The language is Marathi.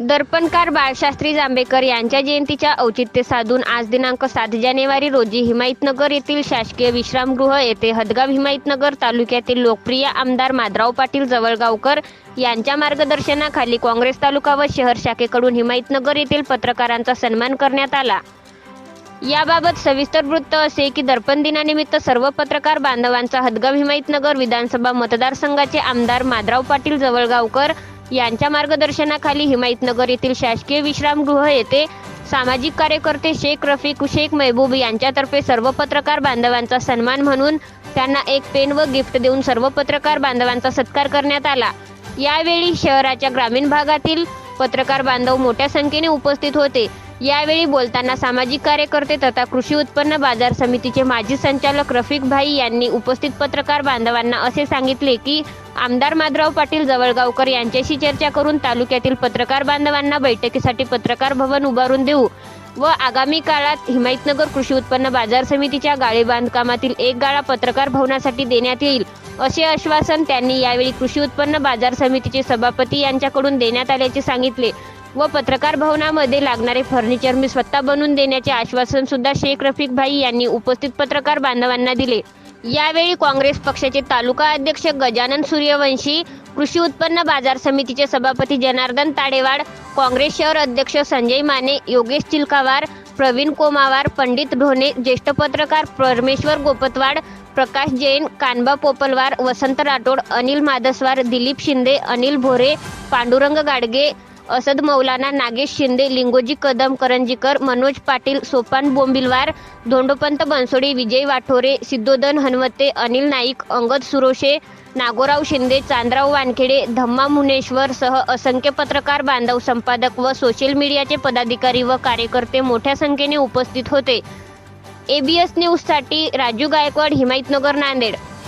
दर्पणकार बाळशास्त्री जांभेकर यांच्या जयंतीच्या औचित्य साधून आज दिनांक सात जानेवारी रोजी हिमायतनगर येथील शासकीय विश्रामगृह येथे हदगाव हिमायतनगर तालुक्यातील लोकप्रिय आमदार माधराव पाटील जवळगावकर यांच्या मार्गदर्शनाखाली काँग्रेस तालुका व शहर शाखेकडून हिमायतनगर येथील पत्रकारांचा सन्मान करण्यात आला. याबाबत सविस्तर वृत्त असे की दर्पण दिनानिमित्त सर्व पत्रकार बांधवांचा हदगाव हिमायतनगर विधानसभा मतदारसंघाचे आमदार माधराव पाटील जवळगावकर यांच्या मार्गदर्शनाखाली हिमायतनगर येथील शासकीय विश्रामगृह येथे सामाजिक कार्यकर्ते शेख रफिक शेख महबूब यांच्यातर्फे सर्व पत्रकार बांधवांचा सन्मान म्हणून त्यांना एक पेन व गिफ्ट देऊन सर्व पत्रकार बांधवांचा सत्कार करण्यात आला. यावेळी शहराच्या ग्रामीण भागातील पत्रकार बांधव मोठ्या संख्येने उपस्थित होते. यावेळी बोलताना सामाजिक कार्यकर्ते तथा कृषी उत्पन्न बाजार समितीचे माजी संचालक रफिक भाई यांनी उपस्थित पत्रकार बांधवांना असे सांगितले की आमदार माधवराव पाटील जवळगावकर यांच्याशी चर्चा करून तालुक्यातील पत्रकार बांधवांना बैठकीसाठी पत्रकार भवन उभारून देऊ. व आगामी काळात हिमायतनगर कृषी उत्पन्न बाजार समितीच्या गाळे बांधकामातील एक गाळा पत्रकार भवनासाठी देण्यात येईल असे आश्वासन त्यांनी यावेळी कृषी उत्पन्न बाजार समितीचे सभापती यांच्याकडून देण्यात आल्याचे सांगितले व पत्रकार भवनामध्ये लागणारे फर्निचर मी स्वतः बनवून देण्याचे आश्वासन सुद्धा शेख रफिक भाई यांनी उपस्थित पत्रकार बांधवांना दिले. यावेळी काँग्रेस पक्षाचे तालुका अध्यक्ष गजानन सूर्यवंशी कृषी उत्पन्न बाजार समितीचे सभापती जनार्दन ताडेवाड काँग्रेस शहर अध्यक्ष संजय माने योगेश चिलकावार प्रवीण कोमावार पंडित ढोणे ज्येष्ठ पत्रकार परमेश्वर गोपतवाड प्रकाश जैन कानबा पोपलवार वसंत राठोड अनिल मादसवार दिलीप शिंदे अनिल भोरे पांडुरंग गाडगे असद मौलाना नागेश शिंदे लिंगोजी कदम करंजीकर मनोज पाटील सोपान बोंबिलवार धोंडोपंत बनसोडे विजय वाठोरे सिद्धोदन हनवते अनिल नाईक अंगद सुरोशे नागोराव शिंदे चांदराव वानखेडे धम्मा मुनेश्वर सह असंख्य पत्रकार बांधव संपादक व सोशल मीडियाचे पदाधिकारी व कार्यकर्ते मोठ्या संख्येने उपस्थित होते. एबीएस न्यूजसाठी राजू गायकवाड हिमायतनगर नांदेड.